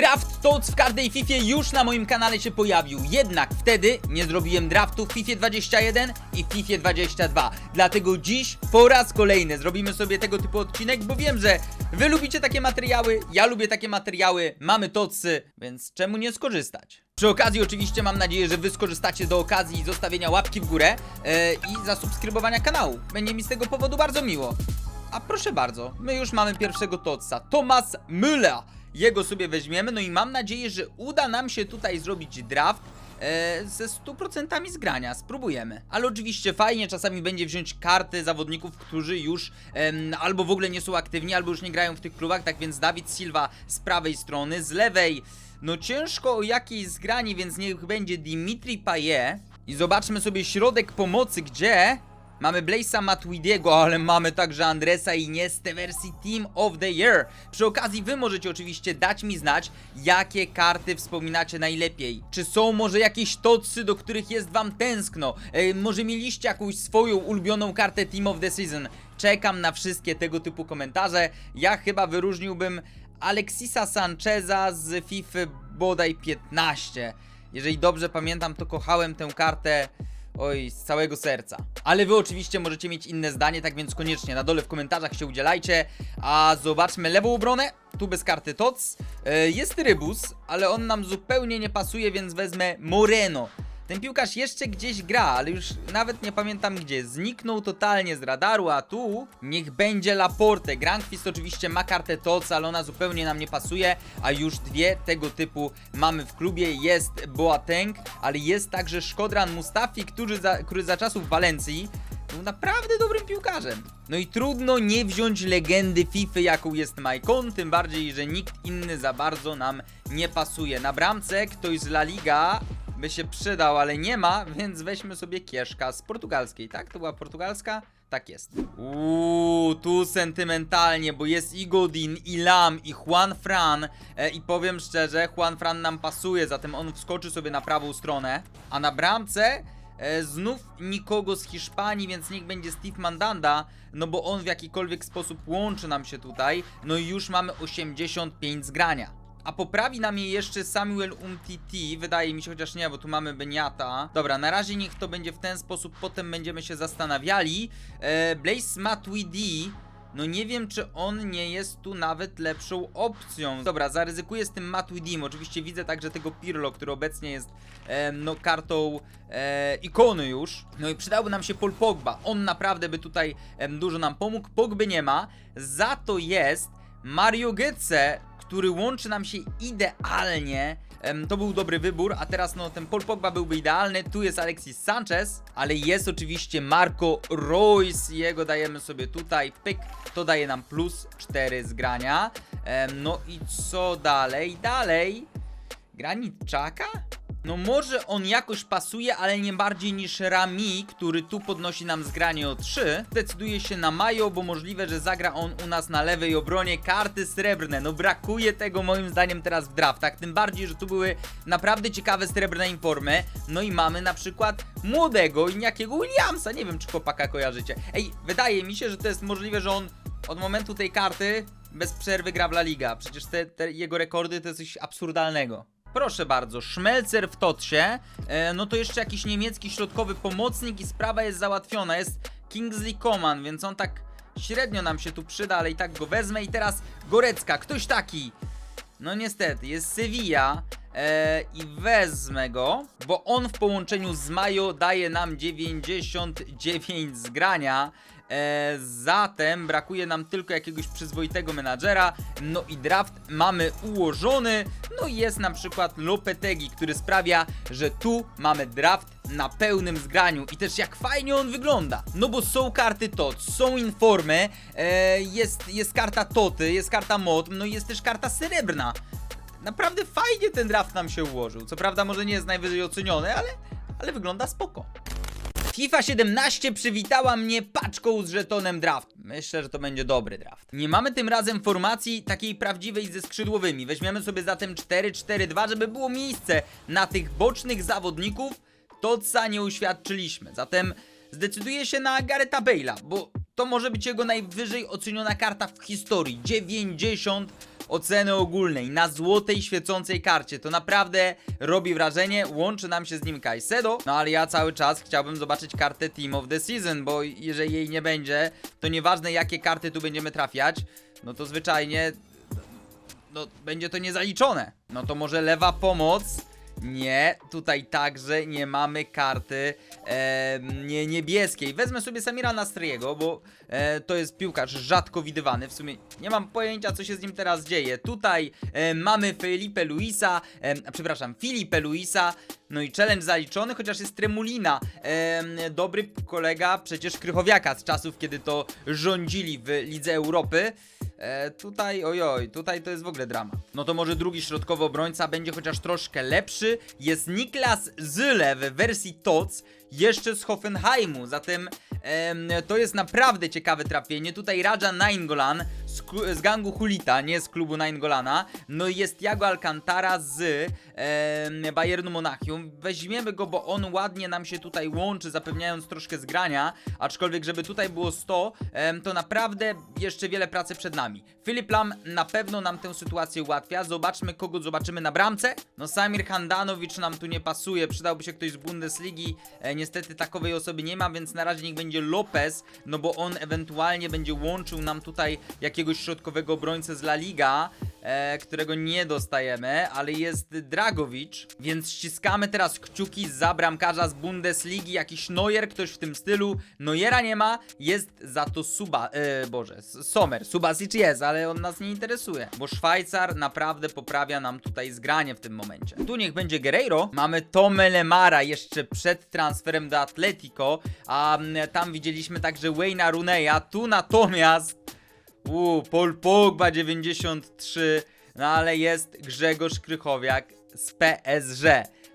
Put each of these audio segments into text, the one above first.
Draft TOTS w każdej FIFA już na moim kanale się pojawił, jednak wtedy nie zrobiłem draftu w FIFA 21 i FIFA 22. Dlatego dziś po raz kolejny zrobimy sobie tego typu odcinek, bo wiem, że wy lubicie takie materiały, ja lubię takie materiały, mamy TOTSy, więc czemu nie skorzystać? Przy okazji oczywiście mam nadzieję, że wy skorzystacie do okazji zostawienia łapki w górę e, i zasubskrybowania kanału. Będzie mi z tego powodu bardzo miło. A proszę bardzo, my już mamy pierwszego Totsa, Thomas Müller. Jego sobie weźmiemy, no i mam nadzieję, że uda nam się tutaj zrobić draft e, ze 100% zgrania. Spróbujemy. Ale oczywiście fajnie czasami będzie wziąć karty zawodników, którzy już em, albo w ogóle nie są aktywni, albo już nie grają w tych klubach. Tak więc Dawid Silva z prawej strony, z lewej. No ciężko o jakiejś zgrani, więc niech będzie Dimitri Payet. I zobaczmy sobie środek pomocy, gdzie Mamy Blaze'a Matuidiego, ale mamy także Andresa Iniestę wersji Team of the Year. Przy okazji wy możecie oczywiście dać mi znać, jakie karty wspominacie najlepiej. Czy są może jakieś tocy, do których jest wam tęskno? E, może mieliście jakąś swoją ulubioną kartę Team of the Season? Czekam na wszystkie tego typu komentarze. Ja chyba wyróżniłbym Alexisa Sancheza z FIFA bodaj 15. Jeżeli dobrze pamiętam, to kochałem tę kartę Oj, z całego serca. Ale wy oczywiście możecie mieć inne zdanie, tak więc koniecznie na dole w komentarzach się udzielajcie. A zobaczmy lewą obronę. Tu bez karty TOC. E, jest Rybus, ale on nam zupełnie nie pasuje, więc wezmę Moreno. Ten piłkarz jeszcze gdzieś gra, ale już nawet nie pamiętam gdzie. Zniknął totalnie z radaru, a tu niech będzie Laporte. Grandfist oczywiście ma kartę TOC, ale ona zupełnie nam nie pasuje, a już dwie tego typu mamy w klubie. Jest Boateng, ale jest także Szkodran Mustafi, który za, który za czasów Walencji był naprawdę dobrym piłkarzem. No i trudno nie wziąć legendy FIFA, jaką jest Maicon, tym bardziej, że nikt inny za bardzo nam nie pasuje. Na bramce ktoś z La Liga by się przydał, ale nie ma, więc weźmy sobie Kieszka z portugalskiej, tak? To była portugalska? Tak jest. Uuu, tu sentymentalnie, bo jest i Godin, i Lam, i Juan Fran. E, I powiem szczerze, Juan Fran nam pasuje, zatem on wskoczy sobie na prawą stronę. A na bramce e, znów nikogo z Hiszpanii, więc niech będzie Steve Mandanda, no bo on w jakikolwiek sposób łączy nam się tutaj. No i już mamy 85 zgrania. A poprawi nam je jeszcze Samuel Umtiti, wydaje mi się, chociaż nie, bo tu mamy Beniata. Dobra, na razie niech to będzie w ten sposób, potem będziemy się zastanawiali. E, Blaze Matuidi, no nie wiem, czy on nie jest tu nawet lepszą opcją. Dobra, zaryzykuję z tym Matuidim. Oczywiście widzę także tego Pirlo, który obecnie jest e, no kartą e, ikony już. No i przydałby nam się Paul Pogba. On naprawdę by tutaj em, dużo nam pomógł. Pogby nie ma. Za to jest Mario Götze, który łączy nam się idealnie. To był dobry wybór, a teraz no ten Paul Pogba byłby idealny. Tu jest Alexis Sanchez, ale jest oczywiście Marco Royce. Jego dajemy sobie tutaj, pyk. To daje nam plus 4 z grania. Em, no i co dalej? Dalej. Granit Czaka? No może on jakoś pasuje, ale nie bardziej niż Rami, który tu podnosi nam zgranie o 3. Decyduje się na Majo, bo możliwe, że zagra on u nas na lewej obronie karty srebrne. No brakuje tego moim zdaniem teraz w draftach, tym bardziej, że tu były naprawdę ciekawe srebrne informy. No i mamy na przykład młodego Iniakiego Williamsa, nie wiem czy chłopaka kojarzycie. Ej, wydaje mi się, że to jest możliwe, że on od momentu tej karty bez przerwy gra w La Liga. Przecież te, te jego rekordy to jest coś absurdalnego. Proszę bardzo, Szmelcer w Totsie, e, no to jeszcze jakiś niemiecki środkowy pomocnik i sprawa jest załatwiona. Jest Kingsley Coman, więc on tak średnio nam się tu przyda, ale i tak go wezmę. I teraz Gorecka, ktoś taki. No niestety, jest Sevilla e, i wezmę go, bo on w połączeniu z Majo daje nam 99 zgrania. E, zatem brakuje nam tylko jakiegoś przyzwoitego menadżera. No i draft mamy ułożony. No i jest na przykład Lopetegi, który sprawia, że tu mamy draft na pełnym zgraniu i też jak fajnie on wygląda. No bo są karty TOT, są informy, e, jest, jest karta TOTY, jest karta MOD, no i jest też karta srebrna. Naprawdę fajnie ten draft nam się ułożył. Co prawda może nie jest najwyżej oceniony, ale, ale wygląda spoko. FIFA 17 przywitała mnie paczką z żetonem draft. Myślę, że to będzie dobry draft. Nie mamy tym razem formacji takiej prawdziwej ze skrzydłowymi. Weźmiemy sobie zatem 4-4-2, żeby było miejsce na tych bocznych zawodników. To co nie uświadczyliśmy. Zatem zdecyduję się na Garetha Bale'a, bo to może być jego najwyżej oceniona karta w historii. 90 oceny ogólnej na złotej świecącej karcie. To naprawdę robi wrażenie, łączy nam się z nim Kaisedo, no ale ja cały czas chciałbym zobaczyć kartę Team of the Season, bo jeżeli jej nie będzie, to nieważne jakie karty tu będziemy trafiać, no to zwyczajnie no, będzie to niezaliczone. No to może lewa pomoc. Nie, tutaj także nie mamy karty e, nie, niebieskiej. Wezmę sobie Samira Nastriego, bo e, to jest piłkarz rzadko widywany. W sumie nie mam pojęcia, co się z nim teraz dzieje. Tutaj e, mamy Felipe Luisa, e, przepraszam, Filipe Luisa. No i challenge zaliczony, chociaż jest Tremulina. E, dobry kolega przecież Krychowiaka z czasów, kiedy to rządzili w Lidze Europy. E, tutaj, ojoj, tutaj to jest w ogóle dramat. No to może drugi środkowy obrońca będzie chociaż troszkę lepszy. Jest Niklas Zyle w wersji TOC, jeszcze z Hoffenheimu, zatem em, to jest naprawdę ciekawe trafienie. Tutaj Raja Nainggolan z, z gangu Hulita, nie z klubu Nainggolana. No i jest Jago Alcantara z em, Bayernu Monachium. Weźmiemy go, bo on ładnie nam się tutaj łączy, zapewniając troszkę zgrania, aczkolwiek żeby tutaj było 100, em, to naprawdę jeszcze wiele pracy przed nami. Filip Lam na pewno nam tę sytuację ułatwia. Zobaczmy, kogo zobaczymy na bramce. No Samir Handanowicz nam tu nie pasuje, przydałby się ktoś z Bundesligi. E, niestety takowej osoby nie ma, więc na razie niech będzie Lopez, no bo on ewentualnie będzie łączył nam tutaj jakiegoś środkowego obrońcę z La Liga, e, którego nie dostajemy, ale jest Dragowicz, więc ściskamy teraz kciuki za bramkarza z Bundesligi, jakiś Neuer, ktoś w tym stylu. Neuera nie ma, jest za to Suba, e, Boże, Sommer, Subasic jest, ale on nas nie interesuje, bo Szwajcar naprawdę poprawia nam tutaj zgranie w tym momencie. Tu niech będzie Guerreiro, mamy Tome Lemara jeszcze przed transferem do Atletico, a tam widzieliśmy także Wayne'a Runeya, tu natomiast Uuu, Paul Pogba 93, no ale jest Grzegorz Krychowiak z PSG.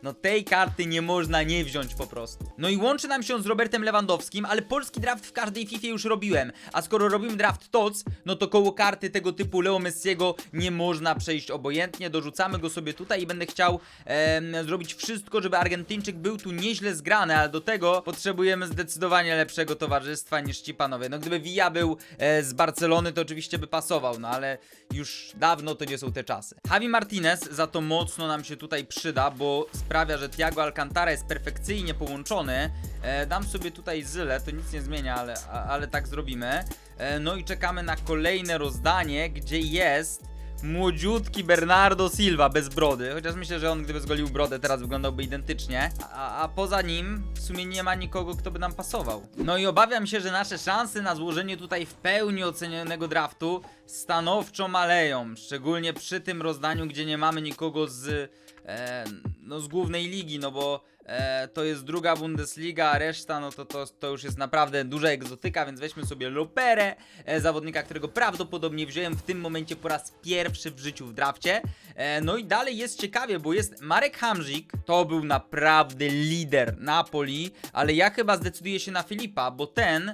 No tej karty nie można nie wziąć po prostu. No i łączy nam się z Robertem Lewandowskim, ale polski draft w każdej FIFA już robiłem. A skoro robimy draft TOC, no to koło karty tego typu Leo Messiego nie można przejść obojętnie. Dorzucamy go sobie tutaj i będę chciał em, zrobić wszystko, żeby Argentyńczyk był tu nieźle zgrany, ale do tego potrzebujemy zdecydowanie lepszego towarzystwa niż ci panowie. No gdyby Villa był e, z Barcelony, to oczywiście by pasował, no ale już dawno to nie są te czasy. Javi Martinez za to mocno nam się tutaj przyda, bo sprawia, że Thiago Alcantara jest perfekcyjnie połączony. E, dam sobie tutaj Zyle, to nic nie zmienia, ale, a, ale tak zrobimy. E, no i czekamy na kolejne rozdanie, gdzie jest młodziutki Bernardo Silva bez brody. Chociaż myślę, że on gdyby zgolił brodę, teraz wyglądałby identycznie. A, a poza nim w sumie nie ma nikogo, kto by nam pasował. No i obawiam się, że nasze szanse na złożenie tutaj w pełni ocenionego draftu stanowczo maleją. Szczególnie przy tym rozdaniu, gdzie nie mamy nikogo z, e, no, z głównej ligi, no bo e, to jest druga Bundesliga, a reszta no to, to, to już jest naprawdę duża egzotyka, więc weźmy sobie Loperę, e, zawodnika, którego prawdopodobnie wziąłem w tym momencie po raz pierwszy w życiu w drafcie. E, no i dalej jest ciekawie, bo jest Marek Hamzik, to był naprawdę lider Napoli, ale ja chyba zdecyduję się na Filipa, bo ten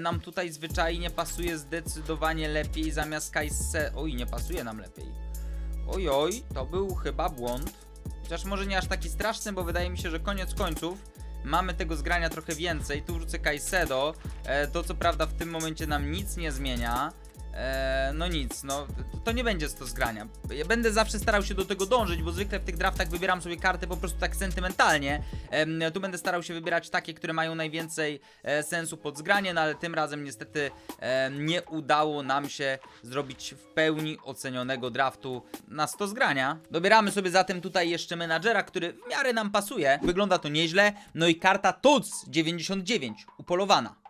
nam tutaj zwyczajnie pasuje zdecydowanie lepiej zamiast Kajse... Oj, nie pasuje nam lepiej. Ojoj, to był chyba błąd. Chociaż może nie aż taki straszny, bo wydaje mi się, że koniec końców mamy tego zgrania trochę więcej. Tu wrzucę Kaisedo. E, to co prawda w tym momencie nam nic nie zmienia. E, no nic, no to nie będzie 100 zgrania. Ja będę zawsze starał się do tego dążyć, bo zwykle w tych draftach wybieram sobie karty po prostu tak sentymentalnie. Tu będę starał się wybierać takie, które mają najwięcej e, sensu pod zgranie, no ale tym razem niestety e, nie udało nam się zrobić w pełni ocenionego draftu na 100 zgrania. Dobieramy sobie zatem tutaj jeszcze menadżera, który w miarę nam pasuje. Wygląda to nieźle. No i karta TUC 99 upolowana.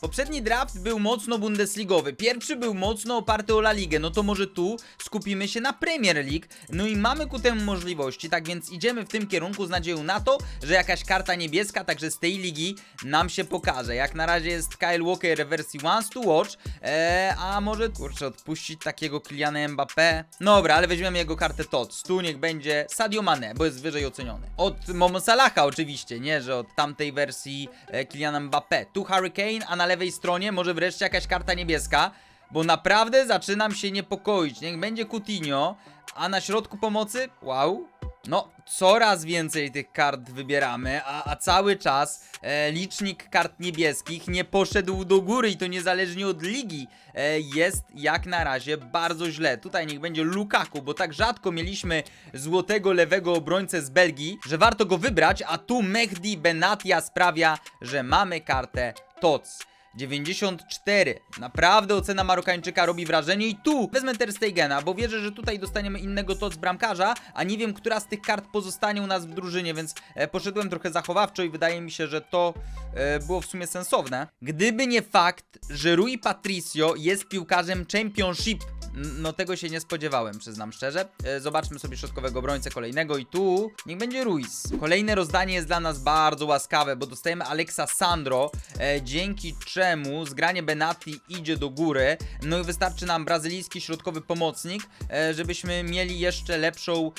Poprzedni draft był mocno bundesligowy, pierwszy był mocno oparty o La Ligę, no to może tu skupimy się na Premier League, no i mamy ku temu możliwości, tak więc idziemy w tym kierunku z nadzieją na to, że jakaś karta niebieska także z tej ligi nam się pokaże. Jak na razie jest Kyle Walker w wersji Once to Watch, eee, a może kurczę odpuścić takiego Kyliana Mbappé? Dobra, ale weźmiemy jego kartę TOC, tu niech będzie Sadio Mane, bo jest wyżej oceniony. Od Momo Salaha oczywiście, nie, że od tamtej wersji e, Kyliana Mbappé. Tu Hurricane, a na lewej stronie może wreszcie jakaś karta niebieska, bo naprawdę zaczynam się niepokoić. Niech będzie Coutinho, a na środku pomocy, wow, No, coraz więcej tych kart wybieramy, a, a cały czas e, licznik kart niebieskich nie poszedł do góry i to niezależnie od ligi e, jest jak na razie bardzo źle. Tutaj niech będzie Lukaku, bo tak rzadko mieliśmy złotego lewego obrońcę z Belgii, że warto go wybrać, a tu Mehdi Benatia sprawia, że mamy kartę TOC. 94. Naprawdę ocena Marokańczyka robi wrażenie i tu wezmę Ter Stegena, bo wierzę, że tutaj dostaniemy innego toc bramkarza, a nie wiem, która z tych kart pozostanie u nas w drużynie, więc e, poszedłem trochę zachowawczo i wydaje mi się, że to e, było w sumie sensowne. Gdyby nie fakt, że Rui Patricio jest piłkarzem Championship, no tego się nie spodziewałem, przyznam szczerze. E, zobaczmy sobie środkowego obrońcę kolejnego i tu niech będzie Ruiz. Kolejne rozdanie jest dla nas bardzo łaskawe, bo dostajemy Alexa Sandro, e, dzięki czemu zgranie Benati idzie do góry. No i wystarczy nam brazylijski środkowy pomocnik, e, żebyśmy mieli jeszcze lepszą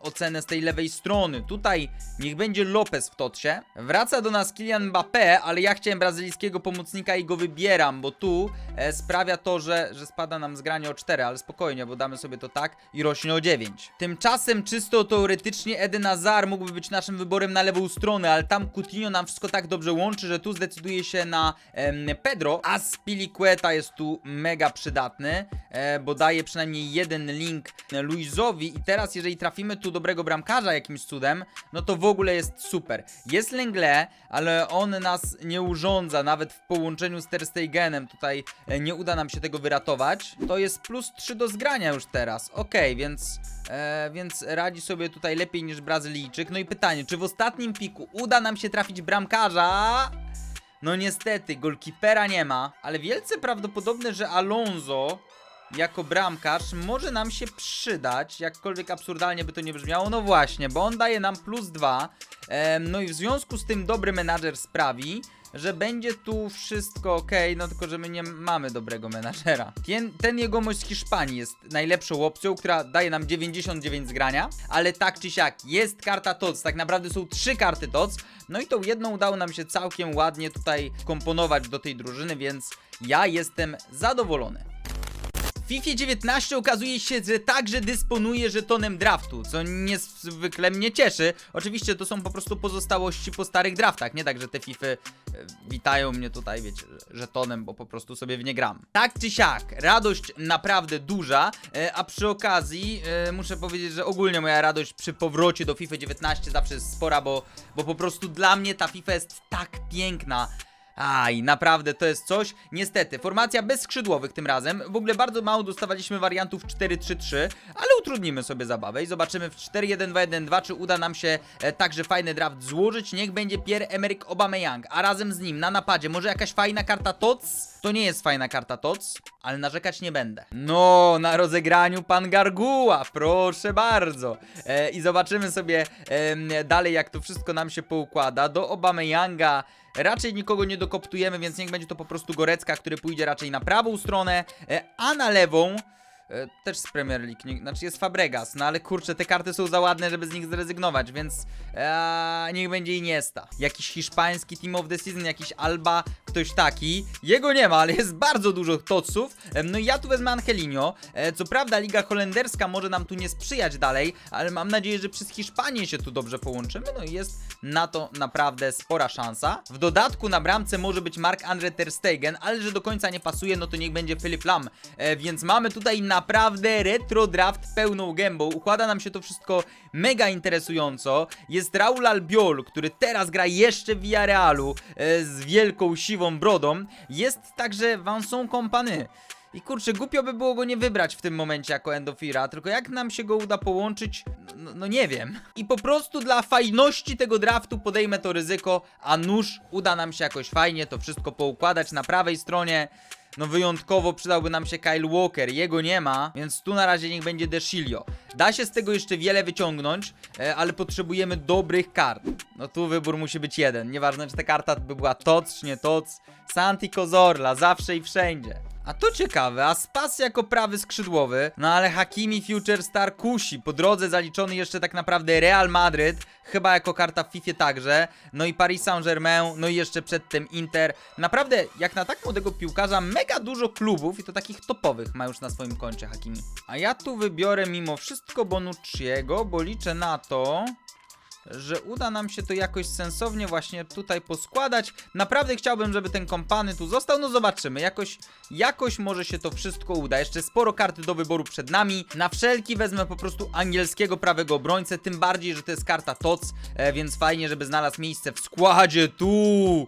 ocenę z tej lewej strony. Tutaj niech będzie Lopez w totsie. Wraca do nas Kylian Mbappé, ale ja chciałem brazylijskiego pomocnika i go wybieram, bo tu sprawia to, że, że spada nam zgranie o 4, ale spokojnie, bo damy sobie to tak i rośnie o 9. Tymczasem czysto teoretycznie Eden Hazard mógłby być naszym wyborem na lewą stronę, ale tam Coutinho nam wszystko tak dobrze łączy, że tu zdecyduje się na Pedro, a Spilicueta jest tu mega przydatny, e, bo daje przynajmniej jeden link Luizowi i teraz jeżeli trafimy tu dobrego bramkarza jakimś cudem, no to w ogóle jest super. Jest Lengle, ale on nas nie urządza, nawet w połączeniu z Ter Stegenem tutaj e, nie uda nam się tego wyratować. To jest plus 3 do zgrania już teraz, okej, więc, e, więc radzi sobie tutaj lepiej niż Brazylijczyk. No i pytanie, czy w ostatnim piku uda nam się trafić bramkarza? No niestety, golkipera nie ma, ale wielce prawdopodobne, że Alonso jako bramkarz może nam się przydać, jakkolwiek absurdalnie by to nie brzmiało. No właśnie, bo on daje nam plus dwa. Em, no i w związku z tym dobry menadżer sprawi, że będzie tu wszystko ok, no tylko że my nie mamy dobrego menadżera. Ten, ten jegomość z Hiszpanii jest najlepszą opcją, która daje nam 99 zgrania, ale tak czy siak jest karta TOC, tak naprawdę są trzy karty TOC, no i tą jedną udało nam się całkiem ładnie tutaj komponować do tej drużyny, więc ja jestem zadowolony. W FIFA 19 okazuje się, że także dysponuje żetonem draftu, co niezwykle mnie cieszy. Oczywiście to są po prostu pozostałości po starych draftach, nie tak, że te FIFA e, witają mnie tutaj, wiecie, żetonem, bo po prostu sobie w nie gram. Tak czy siak, radość naprawdę duża, e, a przy okazji e, muszę powiedzieć, że ogólnie moja radość przy powrocie do FIFA 19 zawsze jest spora, bo, bo po prostu dla mnie ta FIFA jest tak piękna. Aj, naprawdę to jest coś. Niestety, formacja bez skrzydłowych tym razem. W ogóle bardzo mało dostawaliśmy wariantów 4-3-3, ale utrudnimy sobie zabawę i zobaczymy w 4-1-2-1-2, czy uda nam się e, także fajny draft złożyć. Niech będzie Pierre-Emerick Aubameyang, a razem z nim na napadzie może jakaś fajna karta TOC? To nie jest fajna karta TOC, ale narzekać nie będę. No, na rozegraniu pan Garguła, proszę bardzo. E, I zobaczymy sobie em, dalej, jak to wszystko nam się poukłada. Do Obameyanga raczej nikogo nie dokoptujemy, więc niech będzie to po prostu Gorecka, który pójdzie raczej na prawą stronę, e, a na lewą e, też z Premier League, nie, znaczy jest Fabregas, no ale kurczę, te karty są za ładne, żeby z nich zrezygnować, więc e, niech będzie Iniesta. Jakiś hiszpański Team of the Season, jakiś Alba, ktoś taki. Jego nie ma, ale jest bardzo dużo toców. No i ja tu wezmę Angelinho. E, co prawda Liga Holenderska może nam tu nie sprzyjać dalej, ale mam nadzieję, że przez Hiszpanię się tu dobrze połączymy, no i jest na to naprawdę spora szansa. W dodatku na bramce może być Mark-Andre Ter Stegen, ale że do końca nie pasuje, no to niech będzie Filip Lam. E, więc mamy tutaj naprawdę retro draft pełną gębą. Układa nam się to wszystko mega interesująco. Jest Raul Albiol, który teraz gra jeszcze w Villarrealu e, z wielką siwą brodą. Jest także Vincent Kompany. I kurczę, głupio by było go nie wybrać w tym momencie jako Endofira, tylko jak nam się go uda połączyć, no, no nie wiem. I po prostu dla fajności tego draftu podejmę to ryzyko, a nóż uda nam się jakoś fajnie to wszystko poukładać na prawej stronie. No wyjątkowo przydałby nam się Kyle Walker, jego nie ma, więc tu na razie niech będzie Desilio. Da się z tego jeszcze wiele wyciągnąć, e, ale potrzebujemy dobrych kart. No tu wybór musi być jeden, nieważne czy ta karta by była TOC czy nie TOC. Santi Cozorla, zawsze i wszędzie. A to ciekawe, a Spas jako prawy skrzydłowy, no ale Hakimi Future Star kusi, po drodze zaliczony jeszcze tak naprawdę Real Madryt, chyba jako karta w FIFA także, no i Paris Saint-Germain, no i jeszcze przedtem Inter. Naprawdę, jak na tak młodego piłkarza, mega dużo klubów i to takich topowych ma już na swoim koncie Hakimi. A ja tu wybiorę mimo wszystko Bonucciego, bo liczę na to, że uda nam się to jakoś sensownie właśnie tutaj poskładać. Naprawdę chciałbym, żeby ten kompany tu został. No zobaczymy, jakoś, jakoś może się to wszystko uda. Jeszcze sporo karty do wyboru przed nami. Na wszelki wezmę po prostu angielskiego prawego obrońcę, tym bardziej, że to jest karta TOC, e, więc fajnie, żeby znalazł miejsce w składzie tu.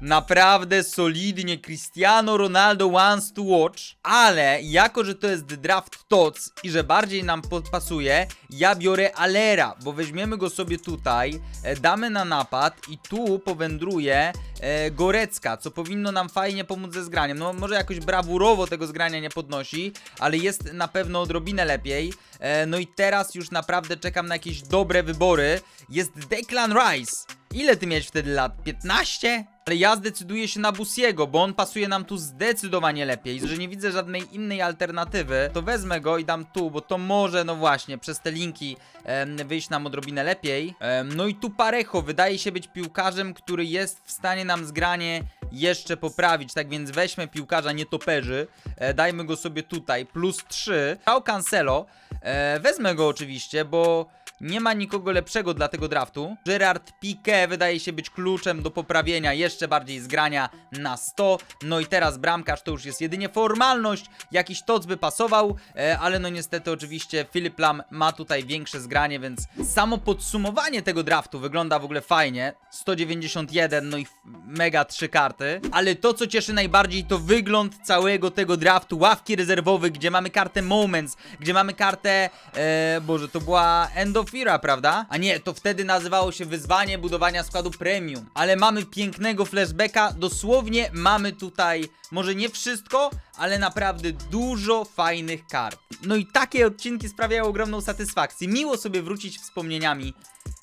Naprawdę solidnie Cristiano Ronaldo wants to watch, ale jako, że to jest draft TOC i że bardziej nam podpasuje, ja biorę Alera, bo weźmiemy go sobie tutaj, e, damy na napad i tu powędruje e, Gorecka, co powinno nam fajnie pomóc ze zgraniem. No może jakoś brawurowo tego zgrania nie podnosi, ale jest na pewno odrobinę lepiej. E, no i teraz już naprawdę czekam na jakieś dobre wybory. Jest Declan Rice. Ile ty miałeś wtedy lat? 15? Ale ja zdecyduję się na Busiego, bo on pasuje nam tu zdecydowanie lepiej. Że nie widzę żadnej innej alternatywy, to wezmę go i dam tu, bo to może, no właśnie, przez te linki em, wyjść nam odrobinę lepiej. Em, no i tu Parejo wydaje się być piłkarzem, który jest w stanie nam zgranie jeszcze poprawić. Tak więc weźmy piłkarza nietoperzy, e, dajmy go sobie tutaj, plus 3. Dał Cancelo, e, wezmę go oczywiście, bo nie ma nikogo lepszego dla tego draftu. Gerard Piqué wydaje się być kluczem do poprawienia jeszcze bardziej zgrania na 100. No i teraz bramkarz to już jest jedynie formalność. Jakiś toc by pasował, e, ale no niestety oczywiście Philip Lam ma tutaj większe zgranie, więc samo podsumowanie tego draftu wygląda w ogóle fajnie. 191, no i mega 3 karty. Ale to co cieszy najbardziej to wygląd całego tego draftu. Ławki rezerwowe, gdzie mamy kartę Moments, gdzie mamy kartę, e, boże to była End of Prawda? A nie, to wtedy nazywało się wyzwanie budowania składu premium. Ale mamy pięknego flashbacka, dosłownie mamy tutaj, może nie wszystko, ale naprawdę dużo fajnych kart. No i takie odcinki sprawiają ogromną satysfakcję. Miło sobie wrócić wspomnieniami.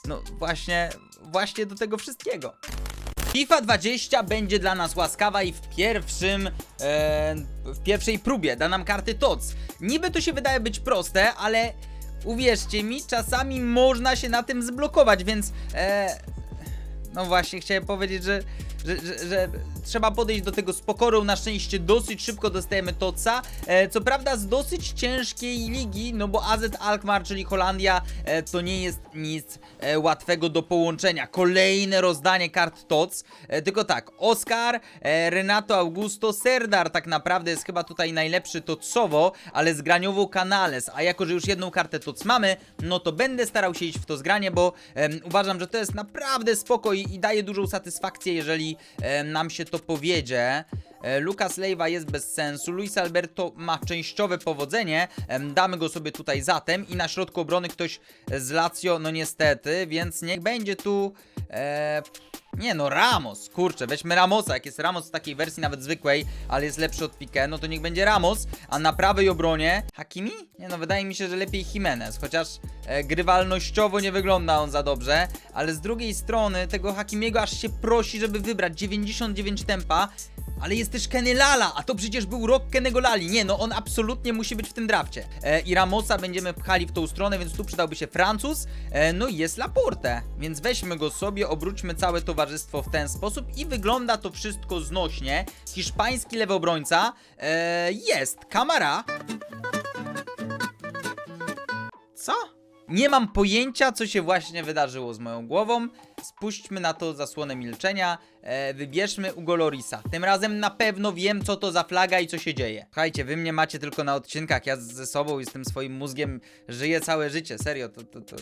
No właśnie, właśnie do tego wszystkiego. FIFA 20 będzie dla nas łaskawa i w pierwszym, e, w pierwszej próbie da nam karty TOC. Niby to się wydaje być proste, ale uwierzcie mi, czasami można się na tym zblokować, więc e, no właśnie, chciałem powiedzieć, że, że, że, że trzeba podejść do tego z pokorą. Na szczęście dosyć szybko dostajemy Toca. E, co prawda z dosyć ciężkiej ligi, no bo AZ Alkmaar, czyli Holandia, e, to nie jest nic e, łatwego do połączenia. Kolejne rozdanie kart Toc. E, tylko tak, Oscar, e, Renato Augusto, Serdar tak naprawdę jest chyba tutaj najlepszy tocowo, ale zgraniowo Canales. A jako, że już jedną kartę Toc mamy, no to będę starał się iść w to zgranie, bo em, uważam, że to jest naprawdę spoko i, i daje dużą satysfakcję, jeżeli em, nam się to powiedzie. E, Lucas Leiva jest bez sensu. Luis Alberto ma częściowe powodzenie. Damy go sobie tutaj zatem. I na środku obrony ktoś z Lazio, no niestety, więc niech będzie tu. E, nie no, Ramos, kurczę, weźmy Ramosa. Jak jest Ramos w takiej wersji nawet zwykłej, ale jest lepszy od Piqué, no to niech będzie Ramos. A na prawej obronie Hakimi? Nie no, wydaje mi się, że lepiej Jimenez, chociaż e, grywalnościowo nie wygląda on za dobrze, ale z drugiej strony tego Hakimiego aż się prosi, żeby wybrać 99 tempa. Ale jest też Kenny Lala, a to przecież był rok Kennego Lali. Nie, no on absolutnie musi być w tym drafcie. E, I Ramosa będziemy pchali w tą stronę, więc tu przydałby się Francuz. E, no i jest Laporte, więc weźmy go sobie, obróćmy całe towarzystwo w ten sposób i wygląda to wszystko znośnie. Hiszpański lewy obrońca e, jest Kamara. Co? Nie mam pojęcia, co się właśnie wydarzyło z moją głową. Spuśćmy na to zasłonę milczenia. E, wybierzmy Ugo Lorisa. Tym razem na pewno wiem, co to za flaga i co się dzieje. Słuchajcie, wy mnie macie tylko na odcinkach. Ja ze sobą i z tym swoim mózgiem żyję całe życie. Serio, to... to, to...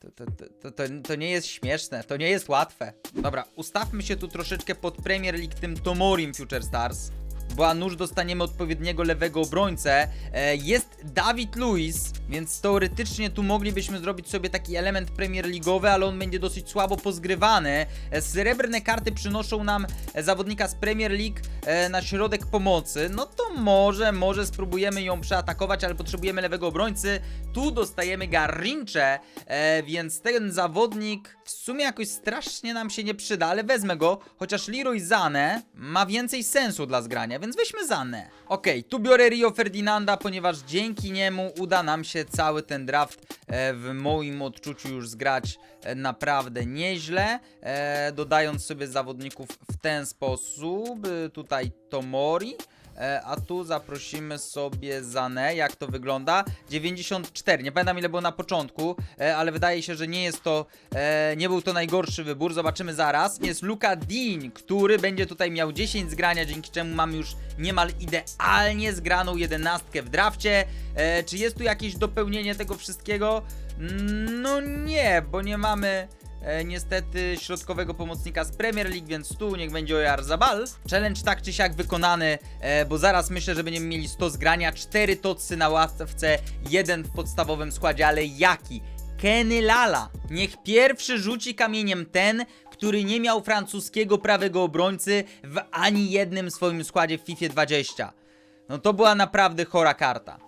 To, to, to, to, to, nie jest śmieszne, to nie jest łatwe. Dobra, ustawmy się tu troszeczkę pod Premier League tym Tomorim Future Stars bo a nuż dostaniemy odpowiedniego lewego obrońcę. E, jest Dawid Luiz, więc teoretycznie tu moglibyśmy zrobić sobie taki element Premier League'owy, ale on będzie dosyć słabo pozgrywany. E, srebrne karty przynoszą nam e, zawodnika z Premier League na środek pomocy. No to może, może spróbujemy ją przeatakować, ale potrzebujemy lewego obrońcy. Tu dostajemy Garrincze, więc ten zawodnik w sumie jakoś strasznie nam się nie przyda, ale wezmę go, chociaż Leroy Zane ma więcej sensu dla zgrania, więc weźmy Zanę. Okej, tu biorę Rio Ferdinanda, ponieważ dzięki niemu uda nam się cały ten draft e, w moim odczuciu już zgrać e, naprawdę nieźle, e, dodając sobie zawodników w ten sposób. Tutaj Tomori. E, A tu zaprosimy sobie Zanę, jak to wygląda? 94, nie pamiętam ile było na początku, e, ale wydaje się, że nie jest to, e, nie był to najgorszy wybór, zobaczymy zaraz. Jest Luka Dean, który będzie tutaj miał 10 zgrania, dzięki czemu mamy już niemal idealnie zgraną jedenastkę w drafcie. Czy jest tu jakieś dopełnienie tego wszystkiego? Mm, No nie, bo nie mamy e, niestety środkowego pomocnika z Premier League, więc tu niech będzie Oyarzabal. Challenge tak czy siak wykonany, e, bo zaraz myślę, że będziemy mieli 100 zgrania, 4 tocy na ławce, jeden w podstawowym składzie, ale jaki? Kenny Lala. Niech pierwszy rzuci kamieniem ten, który nie miał francuskiego prawego obrońcy w ani jednym swoim składzie w FIFA 20. No to była naprawdę chora karta.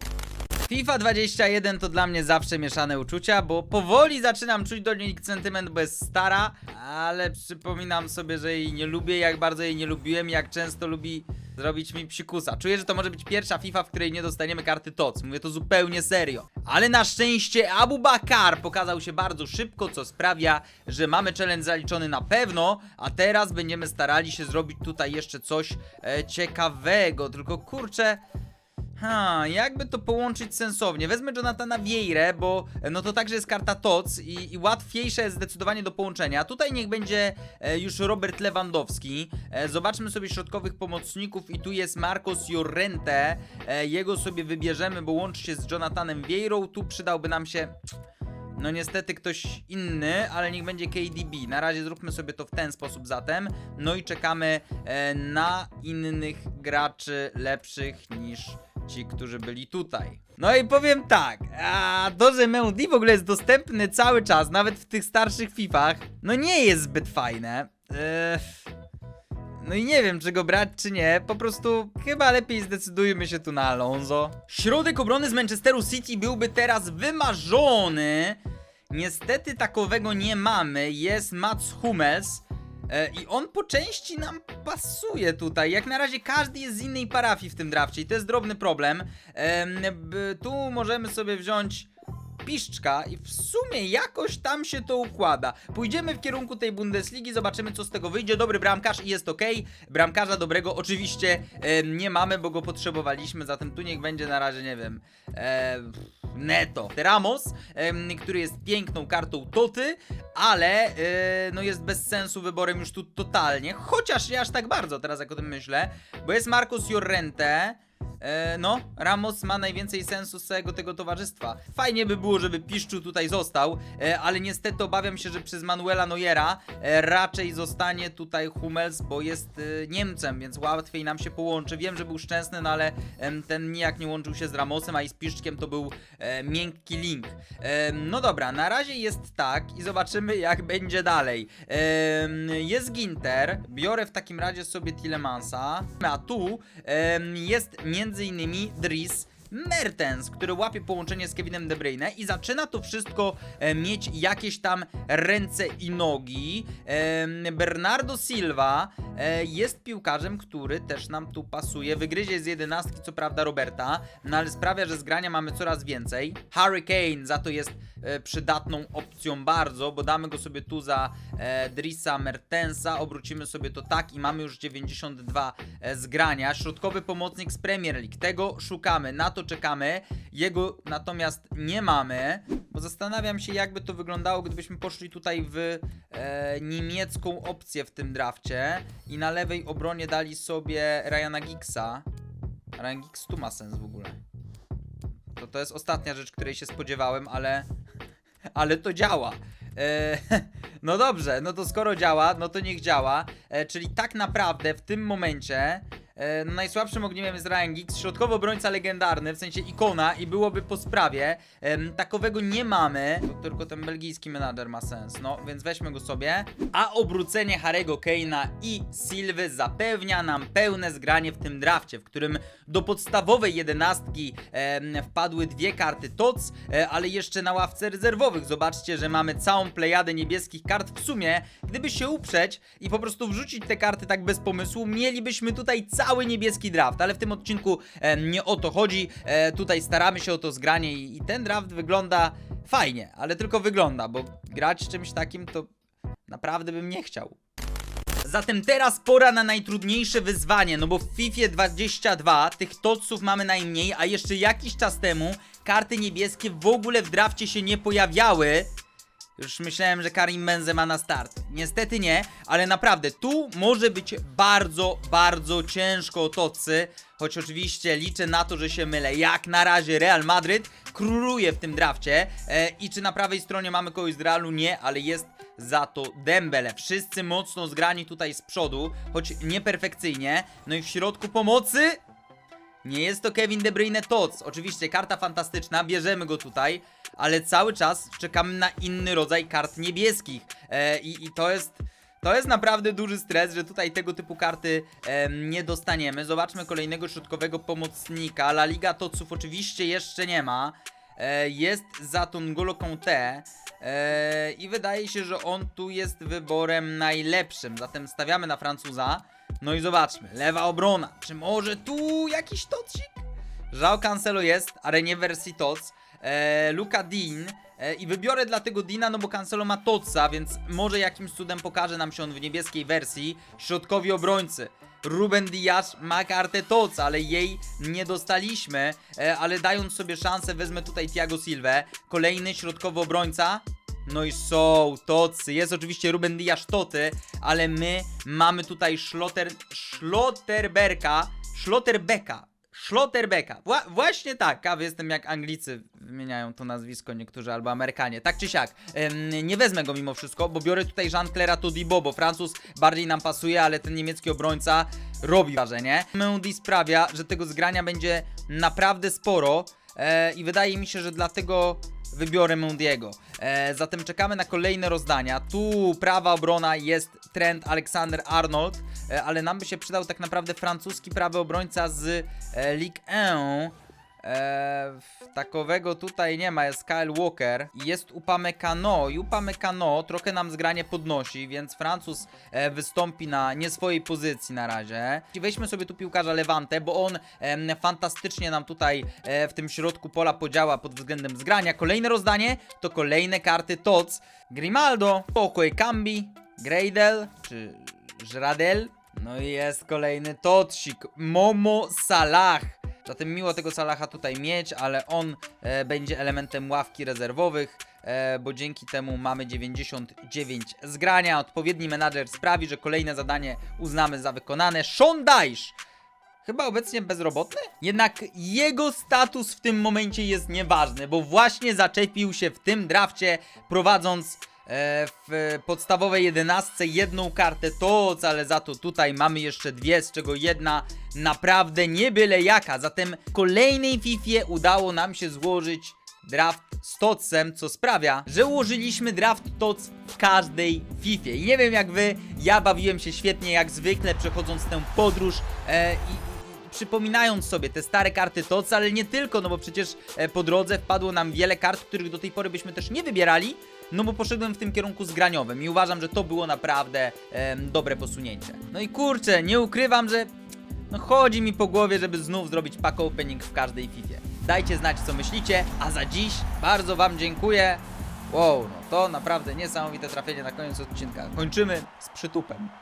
FIFA 21 to dla mnie zawsze mieszane uczucia, bo powoli zaczynam czuć do niej sentyment, bo jest stara, ale przypominam sobie, że jej nie lubię, jak bardzo jej nie lubiłem, jak często lubi zrobić mi psikusa. Czuję, że to może być pierwsza FIFA, w której nie dostaniemy karty TOC. Mówię to zupełnie serio. Ale na szczęście Abu Bakar pokazał się bardzo szybko, co sprawia, że mamy challenge zaliczony na pewno, a teraz będziemy starali się zrobić tutaj jeszcze coś e, ciekawego. Tylko kurczę, Ha, jakby to połączyć sensownie? Wezmę Jonathana Vieirę, bo no to także jest karta TOC i, i łatwiejsze jest zdecydowanie do połączenia. Tutaj niech będzie e, już Robert Lewandowski. E, zobaczmy sobie środkowych pomocników i tu jest Marcos Llorente. E, jego sobie wybierzemy, bo łączy się z Jonathanem Vieirą. Tu przydałby nam się... No niestety ktoś inny, ale niech będzie KDB. Na razie zróbmy sobie to w ten sposób zatem. No i czekamy e, na innych graczy lepszych niż ci, którzy byli tutaj. No i powiem tak, a to, że Mendy w ogóle jest dostępny cały czas, nawet w tych starszych Fifach, no nie jest zbyt fajne. No i nie wiem, czy go brać, czy nie. Po prostu chyba lepiej zdecydujmy się tu na Alonso. Środek obrony z Manchesteru City byłby teraz wymarzony. Niestety takowego nie mamy. Jest Mats Hummels. E, I on po części nam pasuje tutaj. Jak na razie każdy jest z innej parafii w tym drafcie i to jest drobny problem. Tu możemy sobie wziąć piszczka i w sumie jakoś tam się to układa. Pójdziemy w kierunku tej Bundesligi, zobaczymy co z tego wyjdzie. Dobry bramkarz i jest ok. Bramkarza dobrego oczywiście nie mamy, bo go potrzebowaliśmy, zatem tu niech będzie na razie, nie wiem, em, Neto. Ramos, który jest piękną kartą Toty, ale e, no jest bez sensu wyborem już tu totalnie, chociaż nie aż tak bardzo teraz jak o tym myślę, bo jest Marcos Llorente, E, no, Ramos ma najwięcej sensu z całego tego towarzystwa. Fajnie by było, żeby Piszczu tutaj został, e, ale niestety obawiam się, że przez Manuela Neuera e, raczej zostanie tutaj Hummels, bo jest e, Niemcem, więc łatwiej nam się połączy. Wiem, że był szczęsny, no ale em, ten nijak nie łączył się z Ramosem, a i z Piszczkiem to był e, miękki link. E, no dobra, na razie jest tak i zobaczymy jak będzie dalej. Em, jest Ginter, biorę w takim razie sobie Tilemansa, a tu em, jest innymi Dries Mertens, który łapie połączenie z Kevinem De Bruyne i zaczyna to wszystko e, mieć jakieś tam ręce i nogi. Bernardo Silva e, jest piłkarzem, który też nam tu pasuje. Wygryzie z jedenastki, co prawda, Roberta, no ale sprawia, że z grania mamy coraz więcej. Hurricane za to jest e, przydatną opcją bardzo, bo damy go sobie tu za Drisa Mertensa, obrócimy sobie to tak i mamy już 92 e, zgrania. Środkowy pomocnik z Premier League, tego szukamy, na to czekamy, jego natomiast nie mamy, bo zastanawiam się jakby to wyglądało, gdybyśmy poszli tutaj w e, niemiecką opcję w tym drafcie i na lewej obronie dali sobie Ryana Giggsa. Ryan Giggs tu ma sens w ogóle. To, to jest ostatnia rzecz, której się spodziewałem, ale ale to działa. E, no dobrze, no to skoro działa, no to niech działa. E, czyli tak naprawdę w tym momencie e, no najsłabszym ogniem jest Ryan Giggs, środkowy obrońca legendarny, w sensie ikona i byłoby po sprawie. Em, takowego nie mamy, to tylko ten belgijski menadżer ma sens, no więc weźmy go sobie. A obrócenie Harego Kane'a i Silwy zapewnia nam pełne zgranie w tym drafcie, w którym do podstawowej jedenastki em, wpadły dwie karty TOC, e, ale jeszcze na ławce rezerwowych. Zobaczcie, że mamy całą plejadę niebieskich kart w sumie. Gdyby się uprzeć i po prostu wrzucić te karty tak bez pomysłu, mielibyśmy tutaj cały cały niebieski draft, ale w tym odcinku e, nie o to chodzi. E, tutaj staramy się o to zgranie i, i ten draft wygląda fajnie, ale tylko wygląda, bo grać czymś takim to naprawdę bym nie chciał. Zatem teraz pora na najtrudniejsze wyzwanie, no bo w FIFA 22 tych toców mamy najmniej, a jeszcze jakiś czas temu karty niebieskie w ogóle w drafcie się nie pojawiały. Już myślałem, że Karim Benzema na start. Niestety nie, ale naprawdę tu może być bardzo, bardzo ciężko o tocy. Choć oczywiście liczę na to, że się mylę. Jak na razie Real Madryt króluje w tym drafcie. E, I czy na prawej stronie mamy kogoś z Realu? Nie, ale jest za to Dembele. Wszyscy mocno zgrani tutaj z przodu, choć nieperfekcyjnie. No i w środku pomocy nie jest to Kevin De Bruyne Tots. Oczywiście karta fantastyczna, bierzemy go tutaj, ale cały czas czekamy na inny rodzaj kart niebieskich. E, i, I to jest. To jest naprawdę duży stres, że tutaj tego typu karty em, nie dostaniemy. Zobaczmy kolejnego środkowego pomocnika. La Liga Totsów oczywiście jeszcze nie ma. E, jest za to N'Golo Conte e, i wydaje się, że on tu jest wyborem najlepszym. Zatem stawiamy na Francuza. No i zobaczmy, lewa obrona. Czy może tu jakiś tocik? Żał Cancelo jest, ale nie wersji TOC. E, Luka Dean. E, I wybiorę dlatego Dina, no bo Cancelo ma Toca, więc może jakimś cudem pokaże nam się on w niebieskiej wersji. Środkowi obrońcy. Ruben Diaz ma kartę TOC, ale jej nie dostaliśmy. E, ale dając sobie szansę, wezmę tutaj Thiago Silva. Kolejny środkowy obrońca. No i są tocy. Jest oczywiście Ruben Diaz toty, ale my mamy tutaj Schlotter, Schlotterberka, Schlotterbecka. Schlotterbecka. Wła właśnie tak. Kawy jestem jak Anglicy wymieniają to nazwisko niektórzy albo Amerykanie. Tak czy siak. Em, nie wezmę go mimo wszystko, bo biorę tutaj Jean-Claire'a Todibo, bo Francuz bardziej nam pasuje, ale ten niemiecki obrońca robi wrażenie. Mendy sprawia, że tego zgrania będzie naprawdę sporo. E, I wydaje mi się, że dlatego wybiorę Mundiego. E, zatem czekamy na kolejne rozdania. Tu prawa obrona jest Trent Alexander Arnold, e, ale nam by się przydał tak naprawdę francuski prawy obrońca z e, Ligue 1. E, takowego tutaj nie ma, jest Kyle Walker jest Upamecano i Upamecano trochę nam zgranie podnosi, więc Francuz e, wystąpi na nie swojej pozycji na razie. Weźmy sobie tu piłkarza Levante, bo on em, fantastycznie nam tutaj e, w tym środku pola podziała pod względem zgrania. Kolejne rozdanie to kolejne karty TOC. Grimaldo, Pokoj Cambi, Greidel czy Żradel. No i jest kolejny Totsik, Momo Salah. Zatem miło tego Salaha tutaj mieć, ale on e, będzie elementem ławki rezerwowych, e, bo dzięki temu mamy 99 zgrania. Odpowiedni menadżer sprawi, że kolejne zadanie uznamy za wykonane. Sean Chyba obecnie bezrobotny? Jednak jego status w tym momencie jest nieważny, bo właśnie zaczepił się w tym drafcie, prowadząc w podstawowej jedenastce jedną kartę TOC, ale za to tutaj mamy jeszcze dwie, z czego jedna naprawdę nie byle jaka. Zatem w kolejnej FIFA udało nam się złożyć draft z TOCem, co sprawia, że ułożyliśmy draft TOC w każdej FIFA. I nie wiem jak wy, ja bawiłem się świetnie jak zwykle, przechodząc tę podróż e, i, i przypominając sobie te stare karty TOC, ale nie tylko, no bo przecież e, po drodze wpadło nam wiele kart, których do tej pory byśmy też nie wybierali, no bo poszedłem w tym kierunku zgraniowym i uważam, że to było naprawdę em, dobre posunięcie. No i kurczę, nie ukrywam, że no chodzi mi po głowie, żeby znów zrobić pack opening w każdej FIFA. Dajcie znać co myślicie, a za dziś bardzo wam dziękuję. Wow, no to naprawdę niesamowite trafienie na koniec odcinka. Kończymy z przytupem.